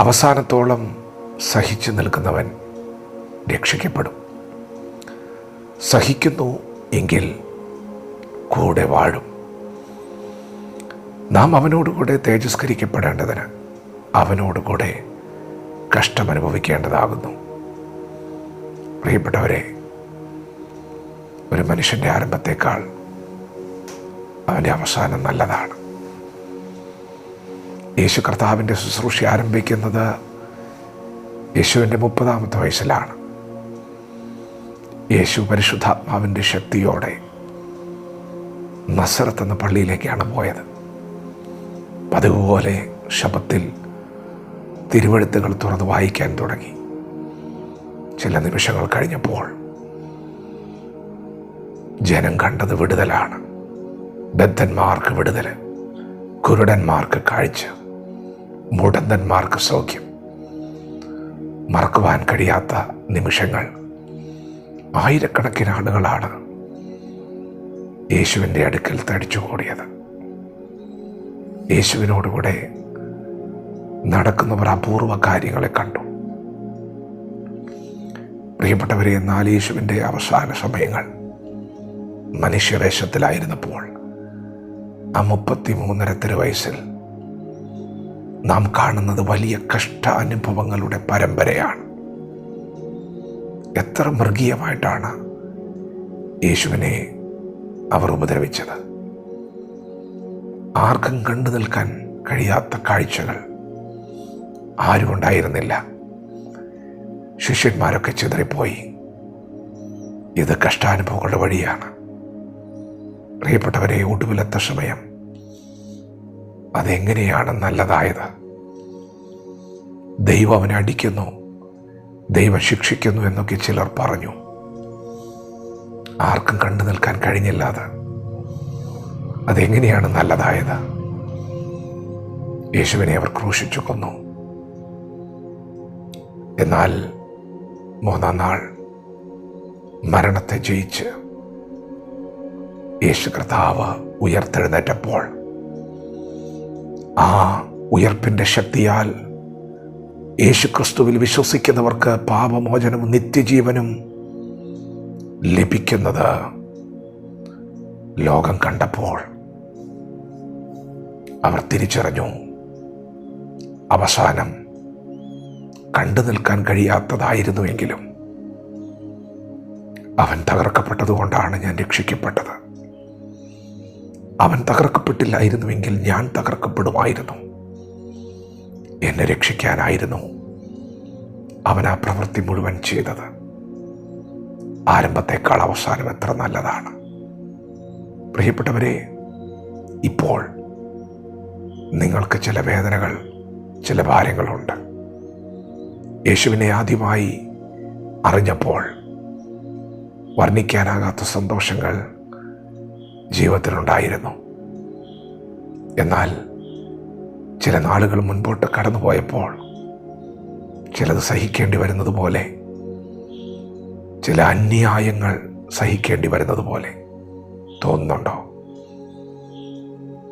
അവസാനത്തോളം സഹിച്ചു നിൽക്കുന്നവൻ രക്ഷിക്കപ്പെടും. സഹിക്കുന്നു എങ്കിൽ കൂടെ വാഴും. നാം അവനോടുകൂടെ തേജസ്കരിക്കപ്പെടേണ്ടതിന് അവനോടുകൂടെ കഷ്ടമനുഭവിക്കേണ്ടതാകുന്നു പ്രിയപ്പെട്ടവരെ ഒരു മനുഷ്യന്റെ ആരംഭത്തേക്കാൾ അവന്റെ അവസാനം നല്ലതാണ്. യേശു കർത്താവിന്റെ ശുശ്രൂഷ ആരംഭിക്കുന്നത് യേശുവിന്റെ മുപ്പതാമത്തെ വയസ്സിലാണ്. യേശു പരിശുദ്ധാത്മാവിന്റെ ശക്തിയോടെ നസറത്ത് എന്ന പള്ളിയിലേക്കാണ് പോയത്. പതിവ് പോലെ ശബത്തിൽ തിരുവഴുത്തുകൾ തുറന്ന് വായിക്കാൻ തുടങ്ങി. ചില നിമിഷങ്ങൾ കഴിഞ്ഞപ്പോൾ ജനം കണ്ടത് വിടുതലാണ്. ബദ്ധന്മാർക്ക് വിടുതൽ കുരുടന്മാർക്ക് കാഴ്ച. മുടന്തന്മാർക്ക് സൗഖ്യം. മറക്കുവാൻ കഴിയാത്ത നിമിഷങ്ങൾ. ആയിരക്കണക്കിന് ആളുകളാണ് യേശുവിന്റെ അടുക്കൽ തടിച്ചുകൂടിയത്. യേശുവിനോടുകൂടെ നടക്കുന്നവർ അപൂർവ കാര്യങ്ങളെ കണ്ടു. പ്രിയപ്പെട്ടവരെ എന്നാൽ യേശുവിന്റെ അവസാന സമയങ്ങൾ മനുഷ്യവേഷത്തിലായിരുന്നപ്പോൾ ആ മുപ്പത്തി മൂന്നര തിരുവയസ്സിൽ നാം കാണുന്നത് വലിയ കഷ്ട അനുഭവങ്ങളുടെ പരമ്പരയാണ്. എത്ര മൃഗീയമായിട്ടാണ് യേശുവിനെ അവർ ഉപദ്രവിച്ചത്. ആർക്കും കണ്ടു നിൽക്കാൻ കഴിയാത്ത കാഴ്ചകൾ ആരും ഉണ്ടായിരുന്നില്ല ശിഷ്യന്മാരൊക്കെ ചിതറിപ്പോയി. ഇത് കഷ്ടാനുഭവങ്ങളുടെ വഴിയാണ്. പ്രിയപ്പെട്ടവരെ ഒടുവിലത്തെ സമയം. അതെങ്ങനെയാണ് നല്ലതായത്? ദൈവം അവനെ അടിക്കുന്നു ദൈവം ശിക്ഷിക്കുന്നു എന്നൊക്കെ ചിലർ പറഞ്ഞു. ആർക്കും കണ്ടു നിൽക്കാൻ കഴിഞ്ഞില്ല അത് അതെങ്ങനെയാണ് നല്ലതായത്? യേശുവിനെ അവർ ക്രൂശിച്ചു കൊന്നു. എന്നാൽ മൂന്നാം നാൾ മരണത്തെ ജയിച്ച് യേശു കർത്താവ് ഉയർത്തെഴുന്നേറ്റപ്പോൾ ആ ഉയർപ്പിന്റെ ശക്തിയാൽ യേശുക്രിസ്തുവിൽ വിശ്വസിക്കുന്നവർക്ക് പാപമോചനവും നിത്യജീവനും ലഭിക്കുന്നത് ലോകം കണ്ടപ്പോൾ അവർ തിരിച്ചറിഞ്ഞു. അവസാനം കണ്ടു നിൽക്കാൻ കഴിയാത്തതായിരുന്നുവെങ്കിലും അവൻ തകർക്കപ്പെട്ടതുകൊണ്ടാണ് ഞാൻ രക്ഷിക്കപ്പെട്ടത്. അവൻ തകർക്കപ്പെട്ടില്ലായിരുന്നുവെങ്കിൽ ഞാൻ തകർക്കപ്പെടുമായിരുന്നു. എന്നെ രക്ഷിക്കാനായിരുന്നു അവൻ ആ പ്രവൃത്തി മുഴുവൻ ചെയ്തത്. ആരംഭത്തേക്കാൾ അവസാനം എത്ര നല്ലതാണ്. പ്രിയപ്പെട്ടവരെ ഇപ്പോൾ നിങ്ങൾക്ക് ചില വേദനകൾ ചില ഭാരങ്ങളുണ്ട്. യേശുവിനെ ആദ്യമായി അറിഞ്ഞപ്പോൾ വർണിക്കാനാകാത്ത സന്തോഷങ്ങൾ ജീവിതത്തിലുണ്ടായിരുന്നു. എന്നാൽ ചില നാളുകൾ മുൻപോട്ട് കടന്നുപോയപ്പോൾ ചിലത് സഹിക്കേണ്ടി വരുന്നത് പോലെ ചില അന്യായങ്ങൾ സഹിക്കേണ്ടി വരുന്നത് പോലെ തോന്നുന്നുണ്ടോ?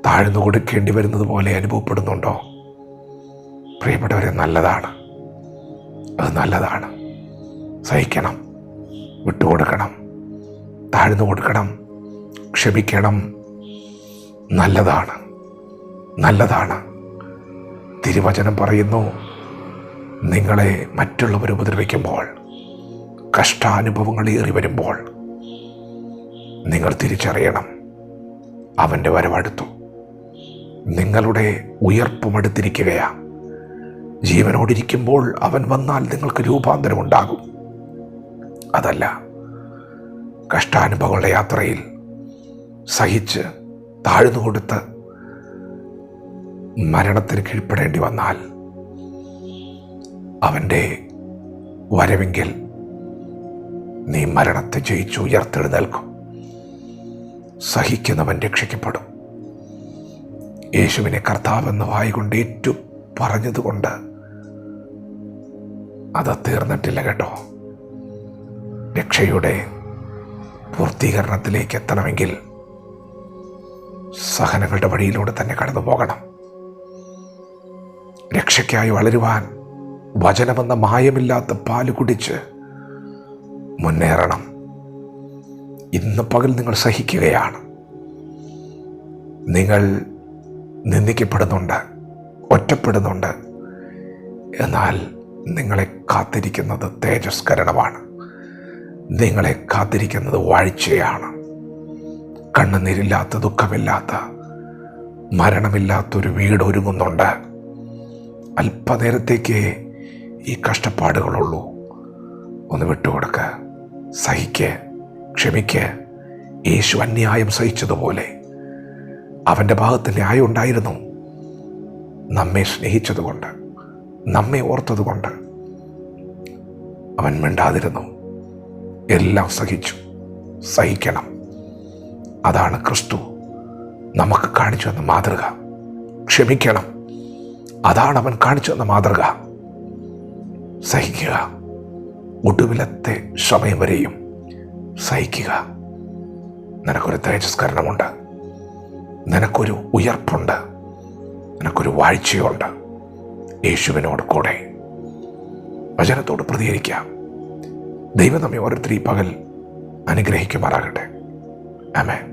താഴ്ന്നു കൊടുക്കേണ്ടി വരുന്നത് പോലെ അനുഭവപ്പെടുന്നുണ്ടോ? പ്രിയപ്പെട്ടവരെ നല്ലതാണ്. അത് നല്ലതാണ്. സഹിക്കണം. വിട്ടുകൊടുക്കണം. താഴ്ന്നു കൊടുക്കണം. ക്ഷമിക്കണം. നല്ലതാണ്. നല്ലതാണ്. തിരുവചനം പറയുന്നു നിങ്ങളെ മറ്റുള്ളവർ ഉപദ്രവിക്കുമ്പോൾ കഷ്ടാനുഭവങ്ങൾ ഏറി വരുമ്പോൾ നിങ്ങൾ തിരിച്ചറിയണം. അവന്റെ വരവടുത്തു. നിങ്ങളുടെ ഉയർപ്പും അടുത്തിരിക്കുകയാ. ജീവനോടിരിക്കുമ്പോൾ അവൻ വന്നാൽ നിങ്ങൾക്ക് രൂപാന്തരമുണ്ടാകും. അതല്ല കഷ്ടാനുഭവങ്ങളുടെ യാത്രയിൽ സഹിച്ച് താഴ്ന്നു കൊടുത്ത് മരണത്തിന് കീഴ്പ്പെടേണ്ടി വന്നാൽ അവന്റെ വരവെങ്കിൽ നീ മരണത്തെ ജയിച്ചു ഉയർത്തെഴുന്നേൽക്കും. സഹിക്കുന്നവൻ രക്ഷിക്കപ്പെടും. യേശുവിനെ കർത്താവെന്ന് വായികൊണ്ട് ഏറ്റു പറഞ്ഞതുകൊണ്ട് അത് തീർന്നിട്ടില്ല കേട്ടോ. രക്ഷയുടെ പൂർത്തീകരണത്തിലേക്ക് എത്തണമെങ്കിൽ സഹനങ്ങളുടെ വഴിയിലൂടെ തന്നെ കടന്നു പോകണം. രക്ഷയ്ക്കായി വളരുവാൻ വചനമെന്ന മായമില്ലാത്ത പാൽ കുടിച്ച് മുന്നേറണം. ഇന്ന് പകൽ നിങ്ങൾ സഹിക്കുകയാണ്. നിങ്ങൾ നിന്ദിക്കപ്പെടുന്നുണ്ട് ഒറ്റപ്പെടുന്നുണ്ട്. എന്നാൽ നിങ്ങളെ കാത്തിരിക്കുന്നത് തേജസ്കരണമാണ്. നിങ്ങളെ കാത്തിരിക്കുന്നത് വാഴ്ചയാണ്. കണ്ണുനീരില്ലാത്ത ദുഃഖമില്ലാത്ത മരണമില്ലാത്തൊരു വീട് ഒരുങ്ങുന്നുണ്ട് അല്പനേരത്തേക്ക് ഈ കഷ്ടപ്പാടുകളുള്ളൂ. ഒന്ന് വിട്ടുകൊടുക്ക്. സഹിക്ക്. ക്ഷമിക്ക്. യേശു അന്യായം സഹിച്ചതുപോലെ. അവന്റെ ഭാഗത്ത് ന്യായം ഉണ്ടായിരുന്നു. നമ്മെ സ്നേഹിച്ചതുകൊണ്ട്. നമ്മെ ഓർത്തതുകൊണ്ട്. അവൻ മിണ്ടാതിരുന്നു. എല്ലാം സഹിച്ചു. സഹിക്കണം. അതാണ് ക്രിസ്തു. നമുക്ക് കാണിച്ചു തന്ന മാതൃക. ക്ഷമിക്കണം. അതാണ് അവൻ കാണിച്ചു തന്ന മാതൃക. സഹിക്കുക. ഒടുവിലത്തെ സമയം വരെയും സഹിക്കുക. നിനക്കൊരു തേജസ്കരണമുണ്ട്. നിനക്കൊരു ഉയർപ്പുണ്ട്. നിനക്കൊരു വാഴ്ചയുണ്ട്. യേശുവിനോട് കൂടെ. വചനത്തോട് പ്രതികരിക്കാം ദൈവം നമ്മെ ഓരോരുത്തരും ഈ പകൽ അനുഗ്രഹിക്കുമാറാകട്ടെ. ആമേൻ.